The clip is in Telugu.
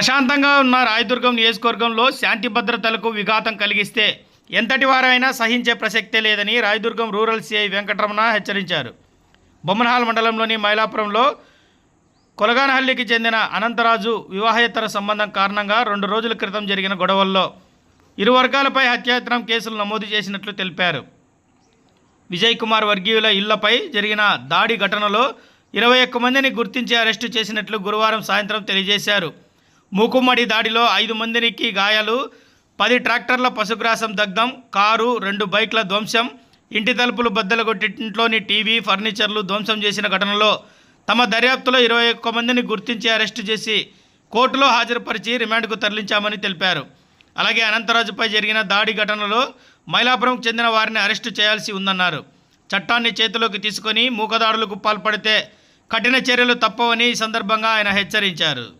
ప్రశాంతంగా ఉన్న రాయదుర్గం నియోజకవర్గంలో శాంతి భద్రతలకు విఘాతం కలిగిస్తే ఎంతటి వారైనా సహించే ప్రసక్తే లేదని రాయదుర్గం రూరల్ సిఐ వెంకటరమణ హెచ్చరించారు. బొమ్మనహాల్ మండలంలోని మైలాపురంలో కొలగానహల్లికి చెందిన అనంతరాజు వివాహేతర సంబంధం కారణంగా రెండు రోజుల క్రితం జరిగిన గొడవల్లో ఇరు వర్గాలపై హత్యాయత్నం కేసులు నమోదు చేసినట్లు తెలిపారు. విజయ్ కుమార్ వర్గీయుల ఇళ్ళపై జరిగిన దాడి ఘటనలో ఇరవై ఒక్క మందిని గుర్తించి అరెస్టు చేసినట్లు గురువారం సాయంత్రం తెలియజేశారు. మూకుమ్మడి దాడిలో ఐదు మందికి గాయాలు పది ట్రాక్టర్ల పశుగ్రాసం దగ్ధం కారు రెండు బైక్ల ధ్వంసం ఇంటి తలుపులు బద్దలుగొట్టి ఇంట్లోని టీవీ ఫర్నిచర్లు ధ్వంసం చేసిన ఘటనలో తమ దర్యాప్తులో ఇరవై ఒక్క మందిని గుర్తించి అరెస్టు చేసి కోర్టులో హాజరుపరిచి రిమాండ్కు తరలించామని తెలిపారు. అలాగే అనంతరాజుపై జరిగిన దాడి ఘటనలో మైలాపురంకు చెందిన వారిని అరెస్టు చేయాల్సి ఉందన్నారు. చట్టాన్ని చేతిలోకి తీసుకొని మూకదాడులకు పాల్పడితే కఠిన చర్యలు తప్పవని ఈ సందర్భంగా ఆయన హెచ్చరించారు.